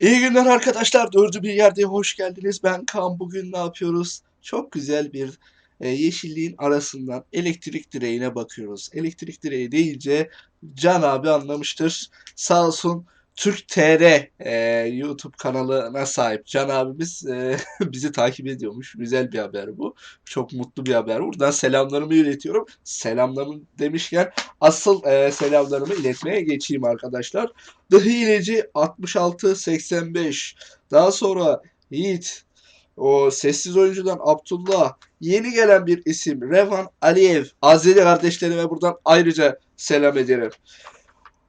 İyi günler arkadaşlar. Dördü bir yerde hoş geldiniz. Ben Kaan. Bugün ne yapıyoruz? Çok güzel bir e, yeşilliğin arasından elektrik direğine bakıyoruz. Elektrik direği deyince Can abi anlamıştır. Sağ olsun Türk TR e, YouTube kanalına sahip Can abimiz e, bizi takip ediyormuş. Güzel bir haber bu. Çok mutlu bir haber. Buradan selamlarımı iletiyorum. Selamlarımı demişken asıl e, selamlarımı iletmeye geçeyim arkadaşlar. The Hileci 66-85. Daha sonra Yiğit. O sessiz oyuncudan Abdullah. Yeni gelen bir isim Revan Aliyev. Azeri kardeşlerime buradan ayrıca selam ederim.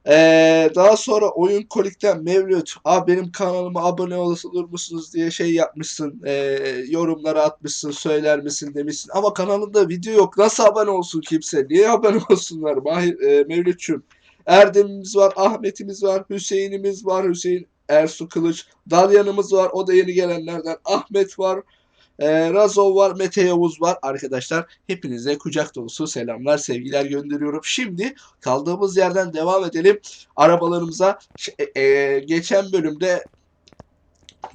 Ee, daha sonra oyun kolikten Mevlüt. Abi benim kanalıma abone olur musunuz diye şey yapmışsın. ee, yorumlara atmışsın. Söyler misin demişsin. Ama kanalında video yok. Nasıl abone olsun kimse? Niye abone olsunlar? Mahir, e, Mevlütçüm. Erdem'imiz var, Ahmet'imiz var, Hüseyin'imiz var, Hüseyin Ersu Kılıç, Dalyan'ımız var, o da yeni gelenlerden. Ahmet var, e, Razov var, Mete Yavuz var. Arkadaşlar hepinize kucak dolusu selamlar, sevgiler gönderiyorum. Şimdi kaldığımız yerden devam edelim. Arabalarımıza e, e, geçen bölümde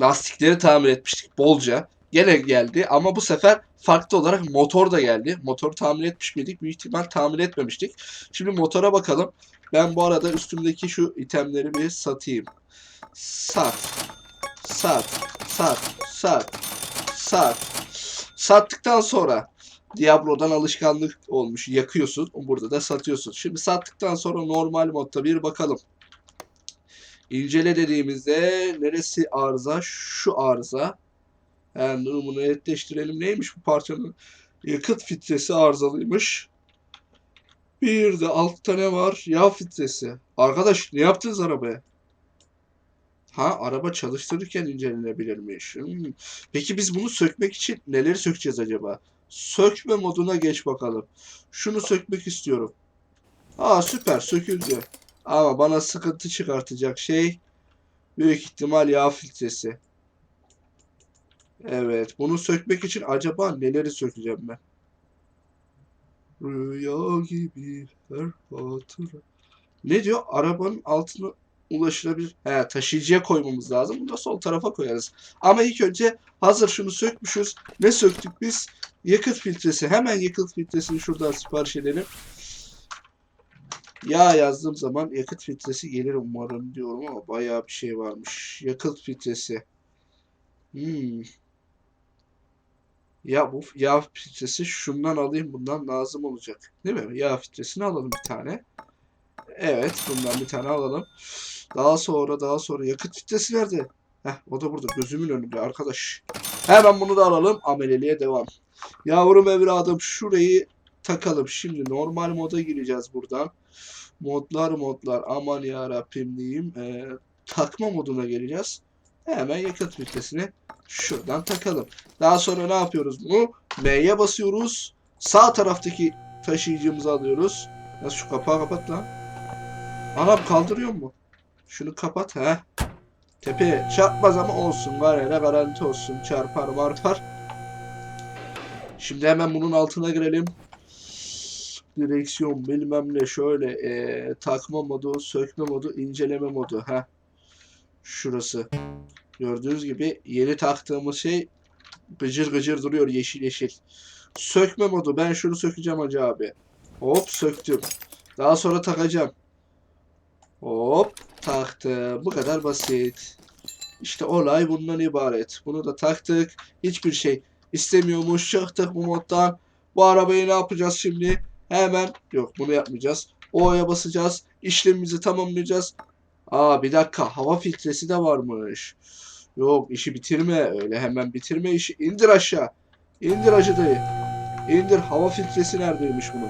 lastikleri tamir etmiştik bolca. Gene geldi ama bu sefer farklı olarak motor da geldi. Motoru tamir etmiş miydik? Büyük ihtimal tamir etmemiştik. Şimdi motora bakalım. Ben bu arada üstümdeki şu itemleri bir satayım. Sat. Sat. Sat. Sat. Sat. Sattıktan sonra Diablo'dan alışkanlık olmuş. Yakıyorsun. Burada da satıyorsun. Şimdi sattıktan sonra normal modda bir bakalım. İncele dediğimizde neresi arıza? Şu arıza. Yani durumunu netleştirelim. Neymiş bu parçanın? Yakıt filtresi arızalıymış. Bir de altta ne var? Yağ filtresi. Arkadaş ne yaptınız arabaya? Ha araba çalıştırırken incelenebilirmiş. Hmm. Peki biz bunu sökmek için neleri sökeceğiz acaba? Sökme moduna geç bakalım. Şunu sökmek istiyorum. Aa süper söküldü. Ama bana sıkıntı çıkartacak şey büyük ihtimal yağ filtresi. Evet, bunu sökmek için acaba neleri sökeceğim ben? Rüya gibi her hatıra. Ne diyor? Arabanın altına ulaşılabilir. He, taşıyıcıya koymamız lazım. Bunu da sol tarafa koyarız. Ama ilk önce hazır şunu sökmüşüz. Ne söktük biz? Yakıt filtresi. Hemen yakıt filtresini şuradan sipariş edelim. Yağ yazdığım zaman yakıt filtresi gelir umarım diyorum ama bayağı bir şey varmış. Yakıt filtresi. Hmm. Ya bu yağ filtresi şundan alayım bundan lazım olacak. Değil mi? Yağ filtresini alalım bir tane. Evet bundan bir tane alalım. Daha sonra daha sonra yakıt filtresi nerede? Heh o da burada gözümün önünde arkadaş. Hemen bunu da alalım. Ameleliğe devam. Yavrum evladım şurayı takalım. Şimdi normal moda gireceğiz buradan. Modlar modlar aman ya Rabbim diyeyim. Ee, takma moduna geleceğiz. Hemen yakıt filtresini şuradan takalım. Daha sonra ne yapıyoruz bunu? M'ye basıyoruz. Sağ taraftaki taşıyıcımızı alıyoruz. Nasıl şu kapağı kapat lan. Anam kaldırıyor mu? Şunu kapat ha. Tepeye çarpmaz ama olsun. Var ya garanti olsun. Çarpar marpar. Şimdi hemen bunun altına girelim. Direksiyon bilmem ne şöyle e, takma modu, sökme modu, inceleme modu. ha. Şurası. Gördüğünüz gibi yeni taktığımız şey gıcır gıcır duruyor yeşil yeşil. Sökme modu. Ben şunu sökeceğim hacı abi. Hop söktüm. Daha sonra takacağım. Hop taktım. Bu kadar basit. İşte olay bundan ibaret. Bunu da taktık. Hiçbir şey istemiyormuş. Çıktık bu moddan. Bu arabayı ne yapacağız şimdi? Hemen yok bunu yapmayacağız. O'ya basacağız. İşlemimizi tamamlayacağız. Aa bir dakika hava filtresi de varmış. Yok işi bitirme öyle hemen bitirme işi. İndir aşağı. İndir acı dayı. İndir hava filtresi neredeymiş bunun?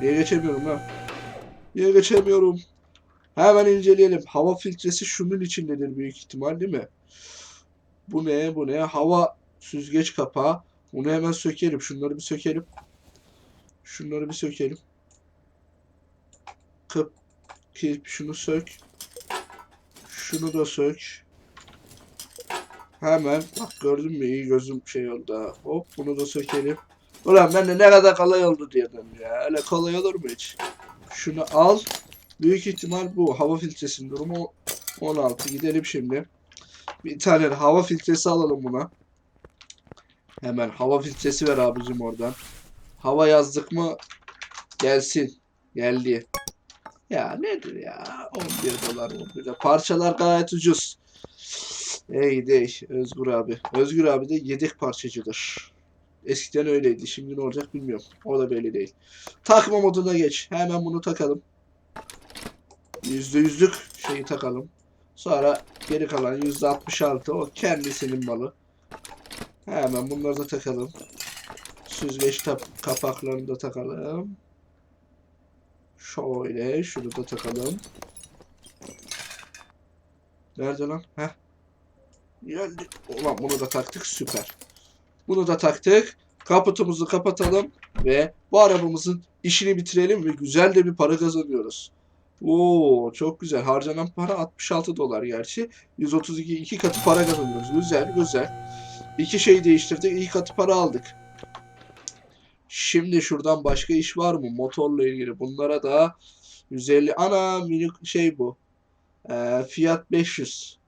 Niye geçemiyorum lan? Niye geçemiyorum? Hemen inceleyelim. Hava filtresi şunun içindedir büyük ihtimal değil mi? Bu ne? Bu ne? Hava süzgeç kapağı. Bunu hemen sökelim. Şunları bir sökelim. Şunları bir sökelim. Kıp. Kip. Şunu sök. Şunu da sök. Hemen. Bak gördün mü? İyi gözüm şey oldu. Hop bunu da sökelim. Ulan ben de ne kadar kolay oldu diyordum ya. Öyle kolay olur mu hiç? Şunu al. Büyük ihtimal bu. Hava filtresinin durumu 16. Gidelim şimdi. Bir tane hava filtresi alalım buna. Hemen hava filtresi ver abicim oradan. Hava yazdık mı gelsin. Geldi. Ya nedir ya? 11 dolar 11 dolar. Parçalar gayet ucuz. Ey dey Özgür abi. Özgür abi de yedek parçacıdır. Eskiden öyleydi. Şimdi ne olacak bilmiyorum. O da belli değil. Takma moduna geç. Hemen bunu takalım. Yüzde yüzlük şeyi takalım. Sonra geri kalan yüzde 66 o kendisinin malı. Hemen bunları da takalım. Süzgeç kapaklarını da takalım. Şöyle şunu da takalım. Nerede lan? Heh. Geldi. Ulan bunu da taktık süper. Bunu da taktık. Kaputumuzu kapatalım ve bu arabamızın işini bitirelim ve güzel de bir para kazanıyoruz. Oo çok güzel. Harcanan para 66 dolar gerçi. 132 iki katı para kazanıyoruz. Güzel güzel. İki şey değiştirdik. iki katı para aldık. Şimdi şuradan başka iş var mı? Motorla ilgili. Bunlara da 150. Ana minik şey bu. Ee, Fiat 500.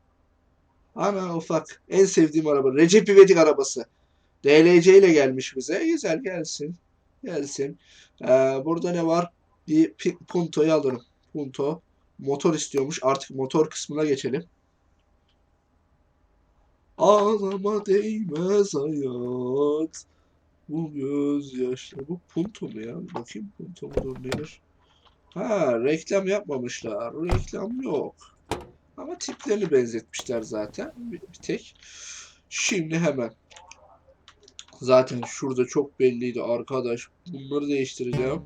Ana ufak. En sevdiğim araba. Recep İvedik arabası. DLC ile gelmiş bize. Güzel gelsin. Gelsin. Ee, burada ne var? Bir Punto'yu alırım. Punto. Motor istiyormuş. Artık motor kısmına geçelim. Ağlama değmez hayat. Bu gözyaşları. Bu Punto mu ya? Bakayım Punto mudur nedir? Ha reklam yapmamışlar. Reklam yok. Ama tiplerini benzetmişler zaten. Bir, bir tek. Şimdi hemen. Zaten şurada çok belliydi arkadaş. Bunları değiştireceğim.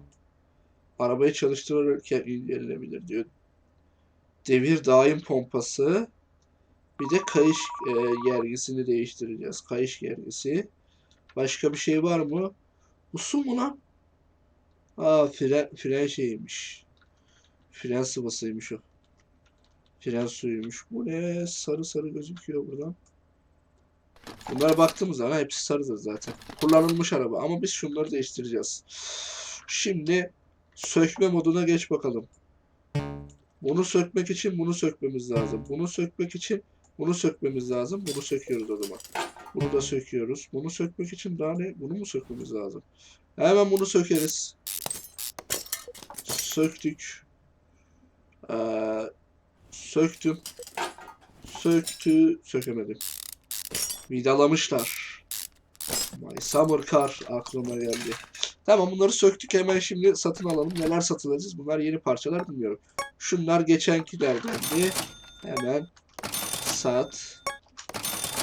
Arabayı çalıştırırken incelenebilir diyor. Devir daim pompası. Bir de kayış e, gergisini değiştireceğiz. Kayış gergisi. Başka bir şey var mı? Bu su mu lan? Aa fren, fren şeymiş. Fren sıvısıymış o. Fren suyuymuş. Bu ne? Sarı sarı gözüküyor buradan. Bunlara baktığımız zaman hepsi sarıdır zaten. Kullanılmış araba ama biz şunları değiştireceğiz. Şimdi sökme moduna geç bakalım. Bunu sökmek için bunu sökmemiz lazım. Bunu sökmek için bunu sökmemiz lazım. Bunu söküyoruz o zaman. Bunu da söküyoruz. Bunu sökmek için daha ne? Bunu mu sökmemiz lazım? Hemen bunu sökeriz. Söktük. Ee, söktüm. Söktü. Sökemedim. Vidalamışlar. My Summer Car aklıma geldi. Tamam bunları söktük hemen şimdi satın alalım. Neler satılacağız? Bunlar yeni parçalar bilmiyorum. Şunlar geçenkilerdendi. Hemen sat.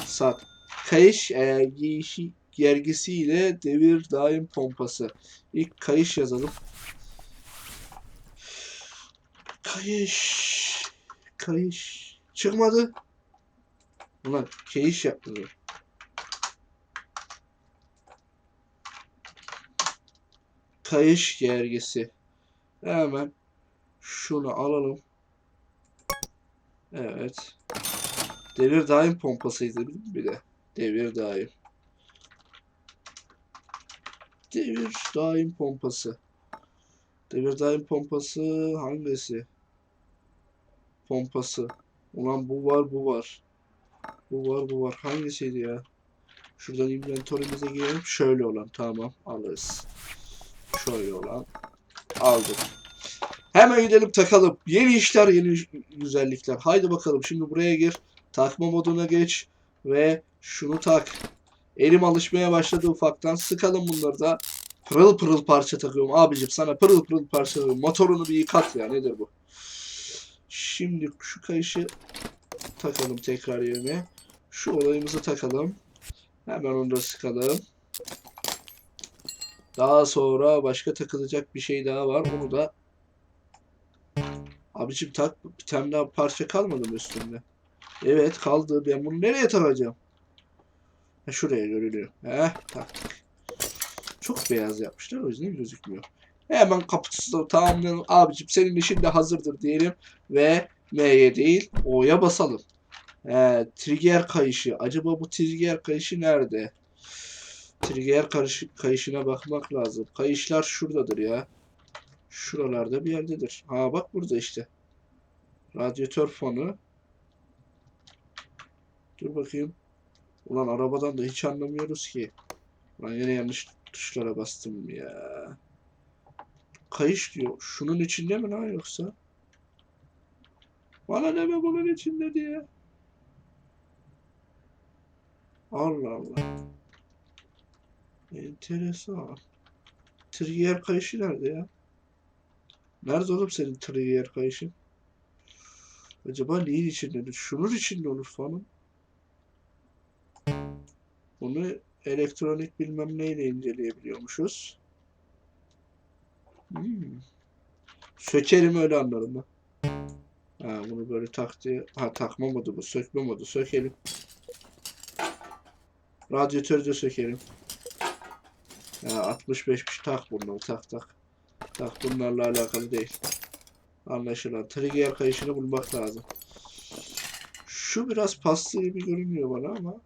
Sat. Kayış e, giyişi gergisiyle devir daim pompası. İlk kayış yazalım. Kayış. Kayış. Çıkmadı. Ulan kayış yaptı. Kayış gergisi. Hemen şunu alalım. Evet. Devir daim pompasıydı bir de. Devir daim. Devir daim pompası. Devir daim pompası hangisi? Pompası. Ulan bu var bu var. Bu var bu var. Hangisiydi ya? Şuradan inventörümüze girelim. Şöyle olan. Tamam alırız. Şöyle olan. Aldık. Hemen gidelim takalım. Yeni işler, yeni güzellikler. Haydi bakalım. Şimdi buraya gir. Takma moduna geç. Ve şunu tak. Elim alışmaya başladı ufaktan. Sıkalım bunları da. Pırıl pırıl parça takıyorum. Abicim sana pırıl pırıl parça takıyorum. Motorunu bir yıkat ya. Nedir bu? Şimdi şu kayışı takalım tekrar yerine. Şu olayımızı takalım. Hemen onu da sıkalım. Daha sonra başka takılacak bir şey daha var. Onu da Abicim tak bir tane daha parça kalmadı mı üstünde? Evet kaldı. Ben bunu nereye takacağım? Ha, şuraya görülüyor. Heh taktık. Çok beyaz yapmışlar o yüzden gözükmüyor. Hemen da tamamlayalım. Abicim senin işin de hazırdır diyelim. Ve M'ye değil O'ya basalım. He, trigger kayışı. Acaba bu trigger kayışı nerede? Trigger kayışı, kayışına bakmak lazım. Kayışlar şuradadır ya. Şuralarda bir yerdedir. Ha bak burada işte. Radyatör fonu. Dur bakayım. Ulan arabadan da hiç anlamıyoruz ki. Ulan yine yanlış tuşlara bastım ya. Kayış diyor. Şunun içinde mi lan yoksa? Bana deme bunun içinde diye. Allah Allah. Enteresan. Trigger kayışı nerede ya? Nerede oğlum senin trigger kayışın? Acaba neyin içindedir? Şunun içinde olur falan. Bunu elektronik bilmem neyle inceleyebiliyormuşuz. Hmm. Sökerim öyle anladım ben. Ha, bunu böyle tak diye. Ha takma modu bu. Sökme modu. Sökelim. Radyatörü de sökelim. Ya 65'miş tak bunları tak tak. Tak bunlarla alakalı değil. Anlaşılan. Trigger kayışını bulmak lazım. Şu biraz paslı gibi görünüyor bana ama.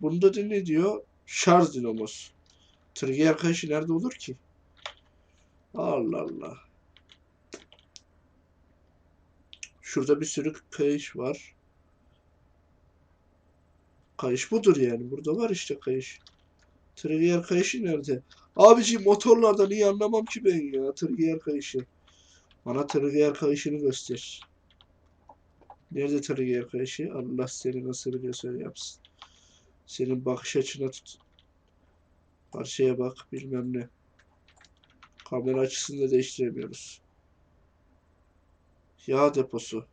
Bunda da ne diyor? Şarj dinamosu. Trigger kayışı nerede olur ki? Allah Allah. Şurada bir sürü kayış var. Kayış budur yani. Burada var işte kayış. Trigger kayışı nerede? Abici motorlardan iyi anlamam ki ben ya. Trigger kayışı. Bana trigger kayışını göster. Nerede trigger kayışı? Allah seni nasıl öyle yapsın. Senin bakış açına tut. Parçaya bak bilmem ne. Kamera açısını da değiştiremiyoruz. Yağ deposu.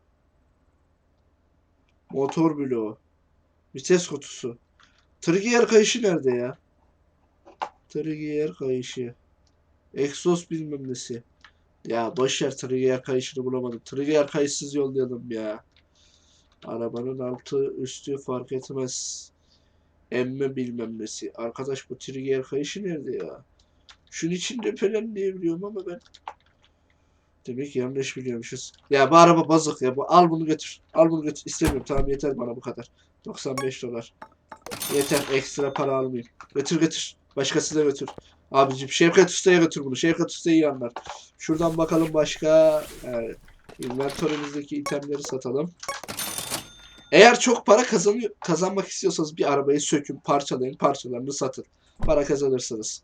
Motor bloğu. Vites kutusu. Trigger kayışı nerede ya? Trigger kayışı. Egzoz bilmem nesi. Ya boşver trigger kayışını bulamadım. Trigger kayışsız yollayalım ya. Arabanın altı üstü fark etmez. Emme bilmem nesi. Arkadaş bu trigger kayışı nerede ya? Şunun içinde falan diye biliyorum ama ben Demek ki yanlış biliyormuşuz. Ya bu araba bozuk ya. Bu, al bunu götür. Al bunu götür. İstemiyorum. Tamam yeter bana bu kadar. 95 dolar. Yeter. Ekstra para almayayım. Götür götür. Başkasına götür. Abicim Şevket Usta'ya götür bunu. Şevket Usta iyi anlar. Şuradan bakalım başka. Yani, inventörümüzdeki itemleri satalım. Eğer çok para kazanıyor, kazanmak istiyorsanız bir arabayı sökün, parçalayın, parçalarını satın. Para kazanırsınız.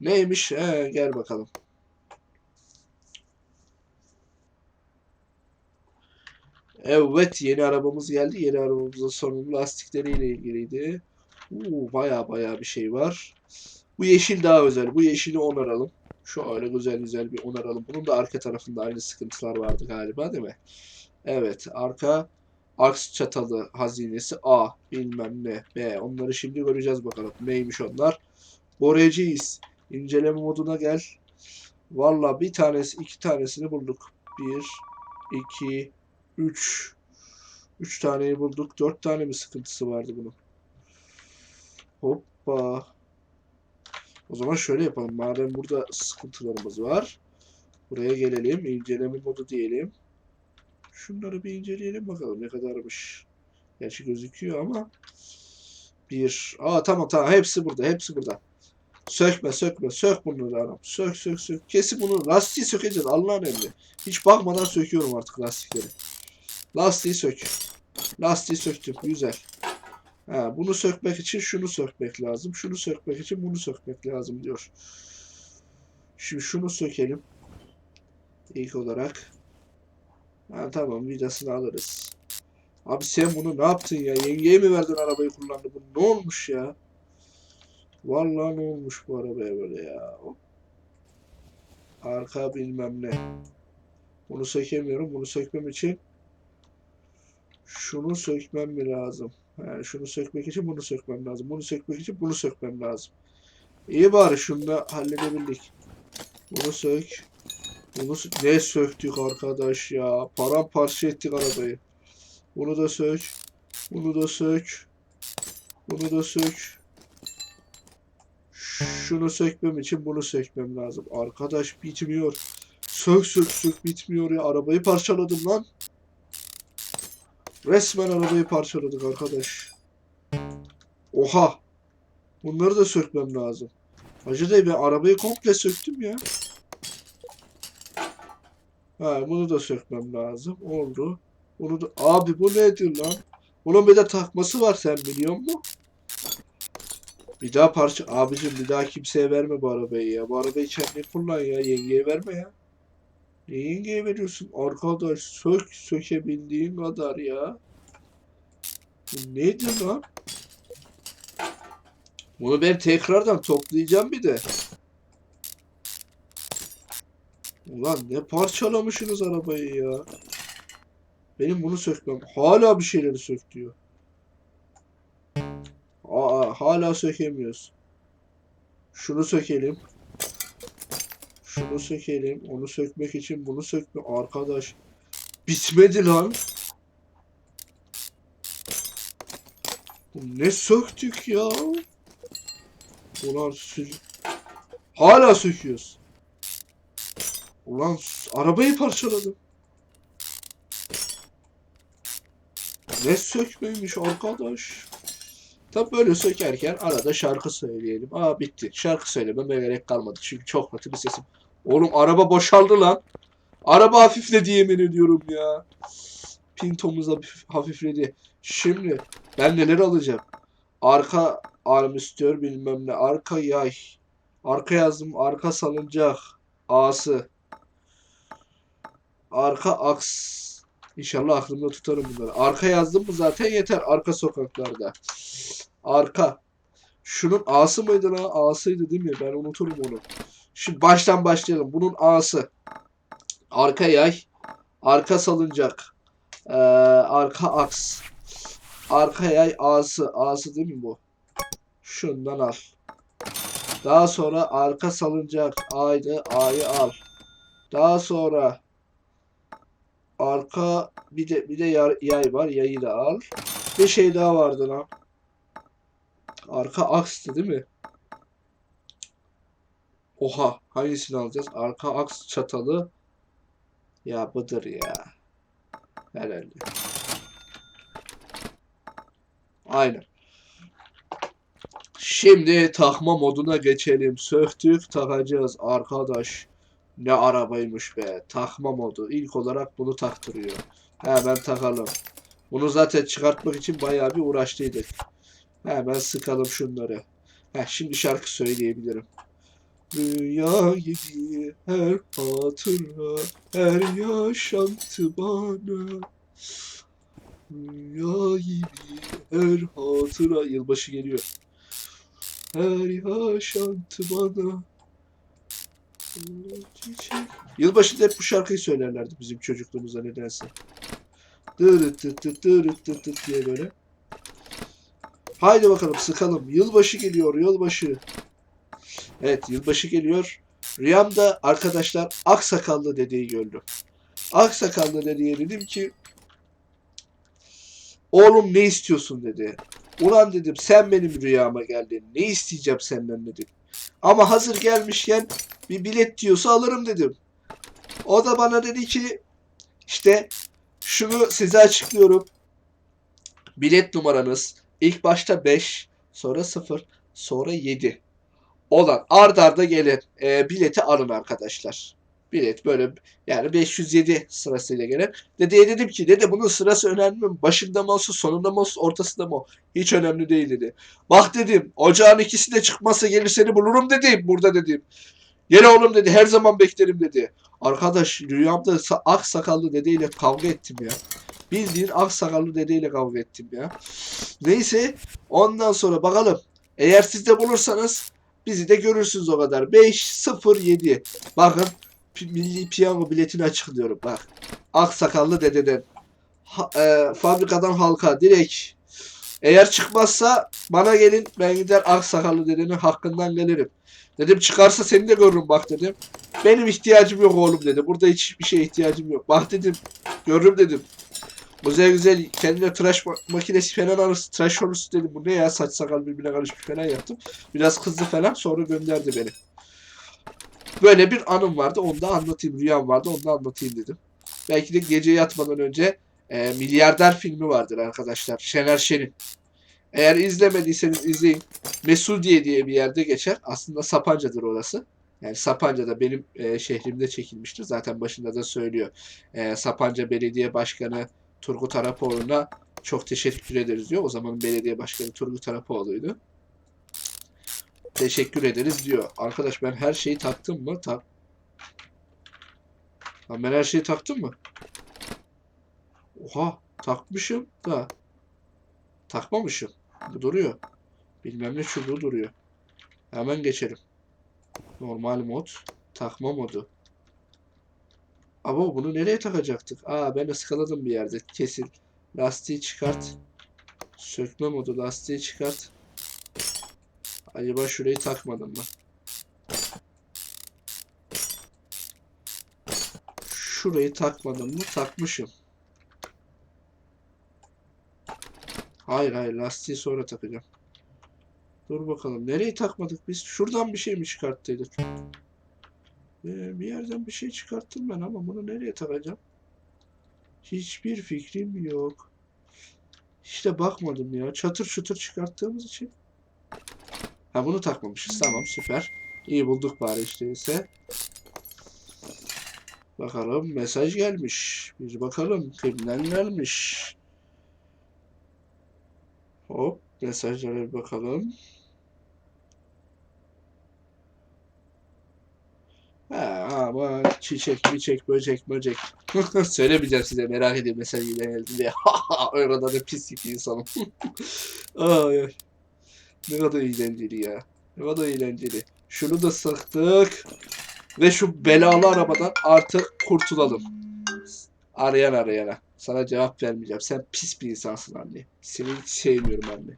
Neymiş? He, gel bakalım. Evet yeni arabamız geldi. Yeni arabamızın sorunlu lastikleriyle ilgiliydi. Uuu baya baya bir şey var. Bu yeşil daha özel. Bu yeşili onaralım. Şöyle güzel güzel bir onaralım. Bunun da arka tarafında aynı sıkıntılar vardı galiba değil mi? Evet arka aks çatalı hazinesi A bilmem ne B. Onları şimdi göreceğiz bakalım. Neymiş onlar? Boreceğiz. İnceleme moduna gel. Valla bir tanesi iki tanesini bulduk. Bir, iki, üç. Üç taneyi bulduk. Dört tane mi sıkıntısı vardı bunun? Hoppa. O zaman şöyle yapalım. Madem burada sıkıntılarımız var. Buraya gelelim. İnceleme modu diyelim. Şunları bir inceleyelim bakalım ne kadarmış. Gerçi gözüküyor ama. Bir. Aa tamam tamam. Hepsi burada. Hepsi burada. Sökme sökme. Sök bunları anam. Sök sök sök. Kesin bunu. Lastiği sökeceğiz. Allah'ın emri. Hiç bakmadan söküyorum artık lastikleri. Lastiği sök. Lastiği söktüm. Güzel. Ha, bunu sökmek için şunu sökmek lazım. Şunu sökmek için bunu sökmek lazım diyor. Şimdi şunu sökelim. İlk olarak. Ha, tamam vidasını alırız. Abi sen bunu ne yaptın ya? Yengeye mi verdin arabayı kullandı? Bu ne olmuş ya? Vallahi ne olmuş bu arabaya böyle ya? Arka bilmem ne. Bunu sökemiyorum. Bunu sökmem için şunu sökmem mi lazım? Yani şunu sökmek için bunu sökmem lazım. Bunu sökmek için bunu sökmem lazım. İyi bari şunu da halledebildik. Bunu sök. Bunu sö- ne söktük arkadaş ya? Paramparça ettik arabayı. Bunu da sök. Bunu da sök. Bunu da sök. Şunu sökmem için bunu sökmem lazım. Arkadaş bitmiyor. Sök sök sök bitmiyor ya. Arabayı parçaladım lan. Resmen arabayı parçaladık arkadaş. Oha. Bunları da sökmem lazım. Hacı dayı ben arabayı komple söktüm ya. Ha bunu da sökmem lazım. Oldu. Onu da... Abi bu nedir lan? Bunun bir de takması var sen biliyor musun? Bir daha parça... Abicim bir daha kimseye verme bu arabayı ya. Bu arabayı kendin kullan ya. Yengeye verme ya. Ne yengeye veriyorsun? Arkadaş sök sökebildiğin kadar ya. Bu nedir lan? Bunu ben tekrardan toplayacağım bir de. Ulan ne parçalamışsınız arabayı ya. Benim bunu sökmem. Hala bir şeyleri sök diyor. Aa, hala sökemiyoruz. Şunu sökelim. Şunu sökelim. Onu sökmek için bunu sökme. Arkadaş. Bitmedi lan. Ne söktük ya? Ulan sür... Hala söküyoruz. Ulan arabayı parçaladım. Ne sökmeymiş arkadaş. Tabi böyle sökerken arada şarkı söyleyelim. Aa bitti. Şarkı söylememe gerek kalmadı. Çünkü çok kötü bir sesim. Oğlum araba boşaldı lan. Araba hafifledi yemin ediyorum ya. Pintomuz hafif, hafifledi. Şimdi ben neler alacağım? Arka armüstör bilmem ne. Arka yay. Arka yazdım. Arka salıncak. A'sı. Arka aks. İnşallah aklımda tutarım bunları. Arka yazdım mı zaten yeter. Arka sokaklarda. Arka. Şunun A'sı mıydı lan? A'sıydı değil mi? Ben unuturum onu. Şimdi baştan başlayalım. Bunun A'sı. Arka yay. Arka salıncak. Ee, arka aks. Arka yay A'sı. A'sı değil mi bu? Şundan al. Daha sonra arka salıncak A'ydı. A'yı al. Daha sonra arka bir de bir de yay var. Yayı da al. Bir şey daha vardı lan. Arka akstı değil mi? Oha. Hangisini alacağız? Arka aks çatalı. Ya budur ya. Herhalde. Aynen. Şimdi takma moduna geçelim. Söktük takacağız arkadaş. Ne arabaymış be. Takma modu. İlk olarak bunu taktırıyor. Hemen takalım. Bunu zaten çıkartmak için bayağı bir uğraştıydık. Hemen sıkalım şunları. Heh, şimdi şarkı söyleyebilirim. Rüya gibi her hatıra, her yaşantı bana. Rüya gibi her hatıra. Yılbaşı geliyor. Her yaşantı bana. Yılbaşında hep bu şarkıyı söylerlerdi bizim çocukluğumuzda nedense. Dırıt tıt tıt dırıt tıt tıt diye böyle. Haydi bakalım sıkalım. Yılbaşı geliyor, yılbaşı. Evet, yılbaşı geliyor. Rüyamda arkadaşlar aksakallı dedeyi gördüm. Aksakallı dedeye dedim ki Oğlum ne istiyorsun dedi. Ulan dedim sen benim rüyama geldin. Ne isteyeceğim senden dedim. Ama hazır gelmişken bir bilet diyorsa alırım dedim. O da bana dedi ki işte şunu size açıklıyorum. Bilet numaranız ilk başta 5, sonra 0, sonra 7 olan ard arda gelen e, bileti alın arkadaşlar. Bilet böyle yani 507 sırasıyla gelen. Dedeye dedim ki dede bunun sırası önemli mi? Başında mı olsun, sonunda mı olsun, ortasında mı? Hiç önemli değil dedi. Bak dedim ocağın ikisi de çıkmazsa gelir seni bulurum dedim burada dedim. Gel oğlum dedi her zaman beklerim dedi. Arkadaş rüyamda ak sakallı dedeyle kavga ettim ya. Bildiğin ak sakallı dedeyle kavga ettim ya. Neyse ondan sonra bakalım. Eğer siz de bulursanız bizi de görürsünüz o kadar. 5 0 7. Bakın milli piyango biletini açıklıyorum bak. Ak sakallı dededen. Ha- e, fabrikadan halka direkt. Eğer çıkmazsa bana gelin ben gider ak sakallı dedenin hakkından gelirim. Dedim çıkarsa seni de görürüm bak dedim. Benim ihtiyacım yok oğlum dedi. Burada hiçbir şeye ihtiyacım yok. Bak dedim. Görürüm dedim. Güzel güzel kendine tıraş ma- makinesi falan alırsın. Tıraş olursun dedim. Bu ne ya saç sakal birbirine karışmış falan yaptım. Biraz kızdı falan sonra gönderdi beni. Böyle bir anım vardı. Onu da anlatayım. Rüyam vardı. Onu da anlatayım dedim. Belki de gece yatmadan önce e, Milyarder filmi vardır arkadaşlar. Şener Şen'in. Eğer izlemediyseniz izleyin. Mesudiye diye bir yerde geçer. Aslında Sapanca'dır orası. Yani Sapanca'da benim e, şehrimde çekilmiştir. Zaten başında da söylüyor. E, Sapanca Belediye Başkanı Turgut Arapoğlu'na çok teşekkür ederiz diyor. O zaman belediye başkanı Turgut Arapoğlu'ydu. Teşekkür ederiz diyor. Arkadaş ben her şeyi taktım mı? Tak. Lan ben her şeyi taktım mı? Oha takmışım da takmamışım. Bu duruyor. Bilmem ne çubuğu duruyor. Hemen geçelim. Normal mod. Takma modu. Ama bunu nereye takacaktık? Aa ben ıskaladım bir yerde. Kesin. Lastiği çıkart. Sökme modu. Lastiği çıkart. Acaba şurayı takmadım mı? Şurayı takmadım mı? Takmışım. Hayır hayır lastiği sonra takacağım. Dur bakalım. Nereyi takmadık biz? Şuradan bir şey mi çıkarttıydık? Ee, bir yerden bir şey çıkarttım ben ama bunu nereye takacağım? Hiçbir fikrim yok. İşte bakmadım ya. Çatır çutur çıkarttığımız için. Ha bunu takmamışız. Tamam süper. İyi bulduk bari işte ise. Bakalım mesaj gelmiş. Bir bakalım kimden gelmiş. Hop mesajlara bir bakalım. Ha, ama çiçek, çiçek, böcek, böcek. Söylemeyeceğim size merak edin mesaj geldi diye. kadar da pislik bir insanım. ay, ay. Ne kadar eğlenceli ya. Ne kadar eğlenceli. Şunu da sıktık. Ve şu belalı arabadan artık kurtulalım. Arayan arayana. Sana cevap vermeyeceğim. Sen pis bir insansın anne. Seni hiç sevmiyorum anne.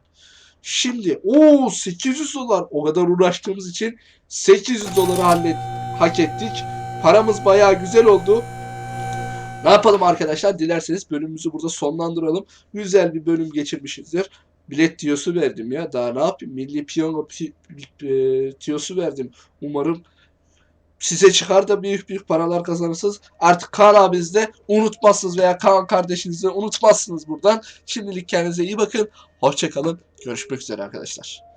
Şimdi o 800 dolar o kadar uğraştığımız için 800 doları hallet hak ettik. Paramız bayağı güzel oldu. Ne yapalım arkadaşlar? Dilerseniz bölümümüzü burada sonlandıralım. Güzel bir bölüm geçirmişizdir. Bilet tiyosu verdim ya. Daha ne yapayım? Milli piyango pi- e, tiyosu verdim. Umarım size çıkar da büyük büyük paralar kazanırsınız. Artık Kaan abinizi de unutmazsınız veya Kaan kardeşinizi de unutmazsınız buradan. Şimdilik kendinize iyi bakın. Hoşçakalın. Görüşmek üzere arkadaşlar.